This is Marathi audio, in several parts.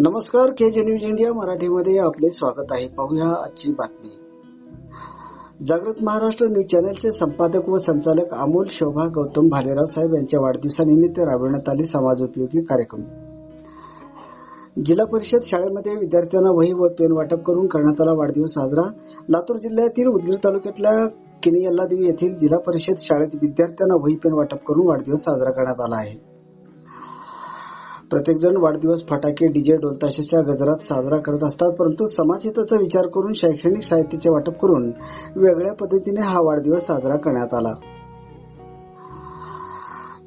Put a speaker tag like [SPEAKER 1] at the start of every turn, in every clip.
[SPEAKER 1] नमस्कार के जे न्यूज इंडिया मराठीमध्ये आपले स्वागत आहे. पाहूया आजची बातमी. जागृत महाराष्ट्र न्यूज चॅनलचे संपादक व संचालक अमोल शोभा गौतम भालेराव साहेब यांच्या वाढदिवसानिमित्त राबविण्यात आले समाजोपयोगी कार्यक्रम. जिल्हा परिषद शाळेमध्ये विद्यार्थ्यांना वही व पेन वाटप करून करण्यात आला वाढदिवस साजरा. लातूर जिल्ह्यातील उदगीर तालुक्यातल्या किनी यल्लादेवी येथील जिल्हा परिषद शाळेत विद्यार्थ्यांना वही पेन वाटप करून वाढदिवस साजरा करण्यात आला आहे. प्रत्येकजण वाढदिवस फटाके डीजे ढोलताशाच्या गजरात साजरा करत असतात परंतु समाजहिताचा विचार करून शैक्षणिक साहित्याचे वाटप करून वेगळ्या पद्धतीने हा वाढदिवस साजरा करण्यात आला.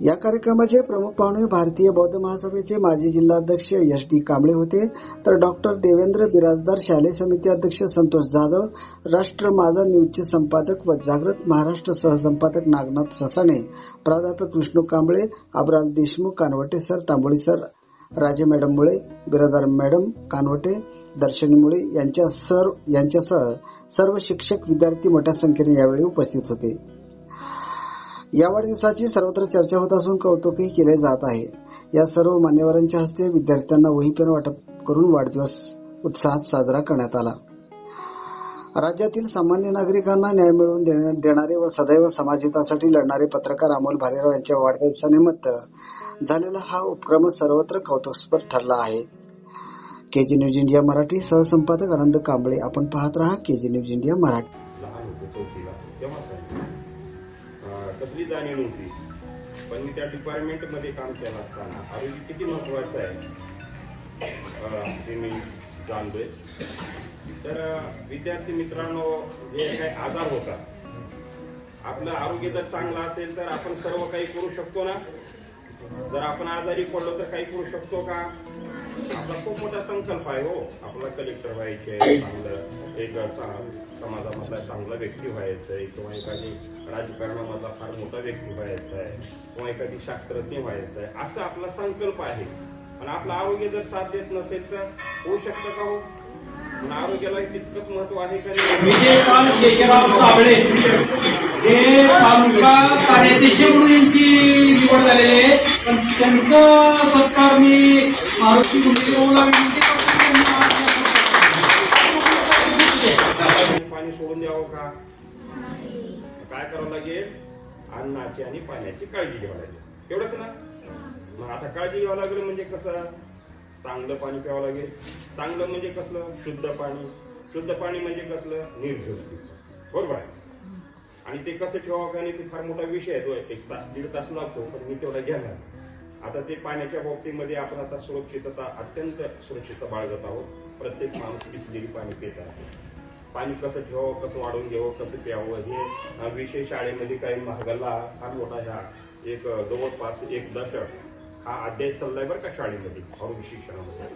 [SPEAKER 1] या कार्यक्रमाचे प्रमुख पाहुणे भारतीय बौद्ध महासभेचे माजी जिल्हाध्यक्ष एस डी कांबळे होते. तर डॉक्टर देवेंद्र बिराजदार शालेय समिती अध्यक्ष संतोष जाधव राष्ट्र माझा न्यूजचे संपादक व जागृत महाराष्ट्र सहसंपादक नागनाथ ससाणे प्राध्यापक Vishnu Kamble Abral Deshmukh Kanwate sir Tamboli sir Raje madam Mule Biradar madam Kanwate दर्शनी मुळे यांच्या सर यांच्यासह सर्व शिक्षक विद्यार्थी मोठ्या संख्येने यावेळी उपस्थित होते. या वाढदिवसाची सर्वत्र चर्चा होत असून कौतुकही केले जात आहे. या सर्व मान्यवरांच्या हस्ते विद्यार्थ्यांना वही पेन वाटप करून वाढदिवस उत्साहात साजरा करण्यात आला. राज्यातील सामान्य नागरिकांना न्याय मिळवून देण्या- देणारे व सदैव समाजहितासाठी लढणारे पत्रकार अमोल भालेराव यांच्या वाढदिवसानिमित्त झालेला हा उपक्रम सर्वत्र कौतुकस्पद ठरला आहे. केजी न्यूज इंडिया मराठी सहसंपादक आनंद कांबळे. आपण पाहत राहा केजी न्यूज इंडिया मराठी.
[SPEAKER 2] कसली जाणीव नव्हती. पण मी त्या डिपार्टमेंटमध्ये काम केलं असताना आरोग्य किती महत्वाचं आहे? ते मी जाणतोय. तर विद्यार्थी मित्रांनो जे काही आजार होतात आपलं आरोग्य जर चांगलं असेल तर आपण सर्व काही करू शकतो ना? जर आपण आजारी पडलो तर काही करू शकतो का? आपला खूप मोठा संकल्प आहे हो. आपला कलेक्टर व्हायचे चांगलं एक समाजामधला चांगला व्यक्ती व्हायचं आहे किंवा एखादी राजकारणामधला फार मोठा व्यक्ती व्हायचा आहे किंवा एखादी शास्त्रज्ञ व्हायचं आहे असं आपला संकल्प आहे. पण आपलं आरोग्य जर साथ देत नसेल तर होऊ शकतं का हो? पण आरोग्याला तितकंच महत्त्व आहे का
[SPEAKER 3] हे तालुका कार्याध्यक्ष म्हणून यांची निवड झालेली आहे. पण त्यांचा सत्कार मी मारुती विनंती करतो
[SPEAKER 2] पाणी सोडून द्यावं का? काय करावं लागेल? अन्नाची आणि पाण्याची काळजी घ्यावी लागेल. एवढंच ना? मग आता काळजी घ्यावं लागेल म्हणजे कसं? चांगलं पाणी प्यावं लागेल. चांगलं म्हणजे कसलं? शुद्ध पाणी. शुद्ध पाणी म्हणजे कसलं? निर्जल बरोबर आहे? आणि ते कसं ठेवावं का? नाही ते फार मोठा विषय आहे. तो एक तास दीड तास लागतो पण मी तेवढा घेणार आता ते पाण्याच्या बाबतीमध्ये आपण आता सुरक्षितता अत्यंत सुरक्षितता बाळगत आहोत. प्रत्येक माणूस बिसलेली पाणी पित आहे. पाणी कसं ठेवावं कसं वाढवून घ्यावं कसं प्यावं हे विशेष शाळेमध्ये काही महागल्ला फार मोठा ह्या एक जवळपास एक दशक हा अध्याय चाललाय बरं का शाळेमध्ये आरोग्य शिक्षणामध्ये.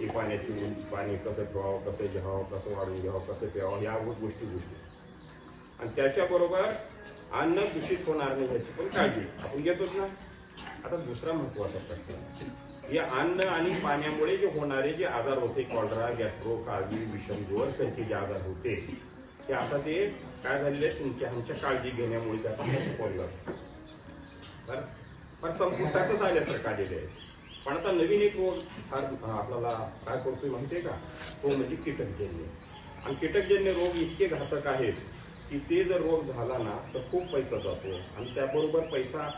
[SPEAKER 2] की पाण्याची पाणी कसं ठेवावं कसं घ्यावं कसं वाढवून घ्यावं कसं प्यावं या गोष्टी गोष्टी. आणि त्याच्याबरोबर अन्न दूषित होणार नाही याची पण काळजी. आपण घेतोच ना. आता दुसरा महत्त्वाचा प्रश्न. या अन्न आणि पाण्यामुळे जे होणारे जे आजार होते कॉलरा गॅस्ट्रो काळजी विषम जीवनसंख्ये जे आजार होते ते आता ते काय झालेले तुमच्या आमच्या काळजी घेण्यामुळे त्याचा पडलं तर फार संपुष्टातच आल्यासारखं आलेले आहे. पण आता नवीन एक रोग फार आपल्याला काय करतोय माहितीये का? तो म्हणजे कीटकजन्य. आणि कीटकजन्य रोग इतके घातक आहेत की ते जर रोग झाला ना तर खूप पैसा जातो. आणि त्याबरोबर पैसा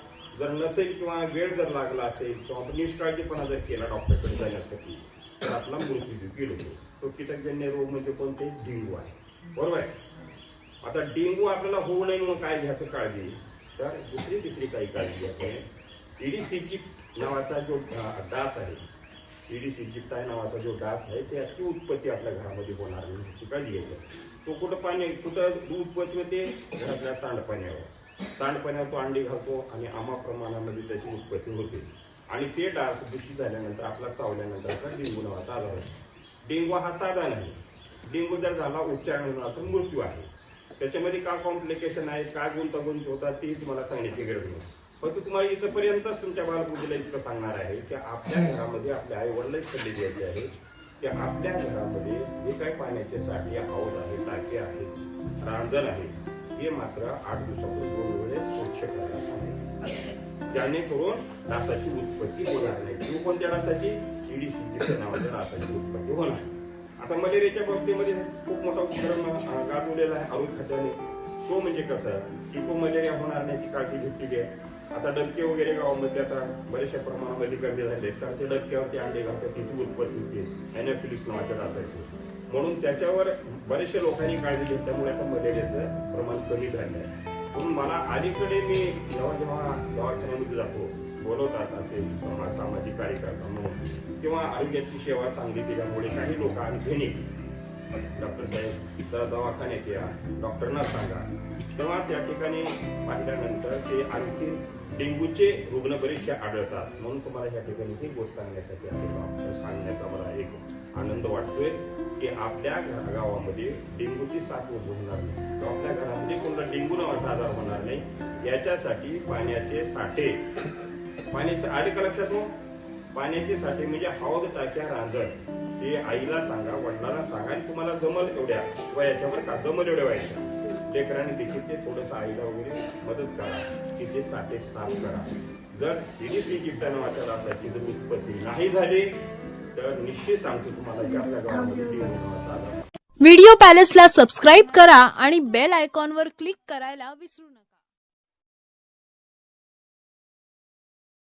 [SPEAKER 2] जर नसेल किंवा वेळ जर लागला असेल किंवा आपण निष्काळजीपणा जर केला डॉक्टरकडे जाण्यासाठी तर आपला मृत्यू देखील होतो. तो कीटकजन्य रोग म्हणजे कोणते? डेंगू आहे. बरोबर आहे? आता डेंगू आपल्याला होऊ नये म्हणून काय घ्यायचं काळजी? तर दुसरी तिसरी काही काळजी आपण ईडीस इजिप्ट नावाचा जो डास आहे ईडीस आहे नावाचा जो डास आहे त्याची उत्पत्ती आपल्या घरामध्ये होणार नाही. त्याची काळजी घ्यायची. तो कुठं पाणी कुठं उत्पत्ती होते घरातल्या सांडपाण्यावर. सांडपाण्यात तो अंडी घालतो आणि आमा प्रमाणामध्ये त्याची उत्पत्ती होते. आणि ते डास दूषित झाल्यानंतर आपला चावल्यानंतर डेंगू नावाचा आजार होतो. डेंगू हा साधा नाही. डेंगू जर झाला उपचार तर मृत्यू आहे. त्याच्यामध्ये काय कॉम्प्लिकेशन आहे काय गुंतागुंत होतात ते तुम्हाला सांगण्याची गरज नाही. फक्त तुम्हाला इथंपर्यंतच तुमच्या बालपूजेला इतकं सांगणार आहे की आपल्या घरामध्ये आपल्या आईवडलाच सल्ले द्यायचे आहे की आपल्या घरामध्ये जे काही पाण्याचे साठे हौद आहे टाके आहेत रांजण आहे हे मात्र आठ दिवसापूर्वी दोन वेळेस स्वच्छ करायला सांगितलं जेणेकरून डासाची उत्पत्ती होणार नाही. किंवा कोणत्या डासाची ईडीसी नावाच्या डासाची उत्पत्ती होणार आता मलेरियाच्या बाबतीमध्ये खूप मोठा उपक्रम गाठवलेला आहे आरोग्य खात्याने तो म्हणजे कसं? टिपो मलेरिया होणार नाही ती काळजी घेतली आहे आता डबके वगैरे गावामध्ये आता बऱ्याचशा प्रमाणामध्ये कमी झाले तर ते डबक्यावरती अंडे घालतात तिथे उत्पत्ती होते. एनएफिलिस नावाच्या डासाची म्हणून त्याच्यावर बरेचशा लोकांनी काळजी घेतल्यामुळे आता मलेरियाचं प्रमाण कमी झालं आहे. म्हणून मला अलीकडे मी जेव्हा जेव्हा दवाखान्यामध्ये जातो बोलवतात असेल समाज सामाजिक कार्यकर्ता म्हणून किंवा आरोग्याची सेवा चांगली दिल्यामुळे काही लोक आणखीन डॉक्टर साहेब तर दवाखान्यात या डॉक्टरना सांगा. तेव्हा त्या ठिकाणी पाहिल्यानंतर ते आणखी डेंग्यूचे रुग्ण बरेचसे आढळतात. म्हणून तुम्हाला या ठिकाणी ही गोष्ट सांगण्यासाठी आलेलो सांगण्याचा मला एक आनंद वाटतोय की आपल्या गावामध्ये डेंग्यूची साथ होणार नाही. किंवा आपल्या घरामध्ये कोणता डेंगू नावाचा आजार होणार नाही याच्यासाठी पाण्याचे साठे. पाण्याचे आले का लक्षात हो? पाण्याचे साठे म्हणजे हौद टाक्या रांजण. हे आईला सांगा वडिलांना सांगा आणि तुम्हाला जमल एवढ्या वयाच्यावर का जमल एवढ्या व्हायच्या लेकरांनी देखील ते थोडंसं आईला वगैरे मदत करा. की ते साठे साफ करा. जर ईडीसी जिप्टा नावाच्या डासाची जर उत्पत्ती नाही झाली तर निश्चित सांगतो तुम्हाला की आपल्या गावामध्ये डेंग्यू नावाचा आजार
[SPEAKER 4] व्हिडिओ पॅलेसला सबस्क्राईब करा आणि बेल आयकॉनवर क्लिक करायला विसरू नका.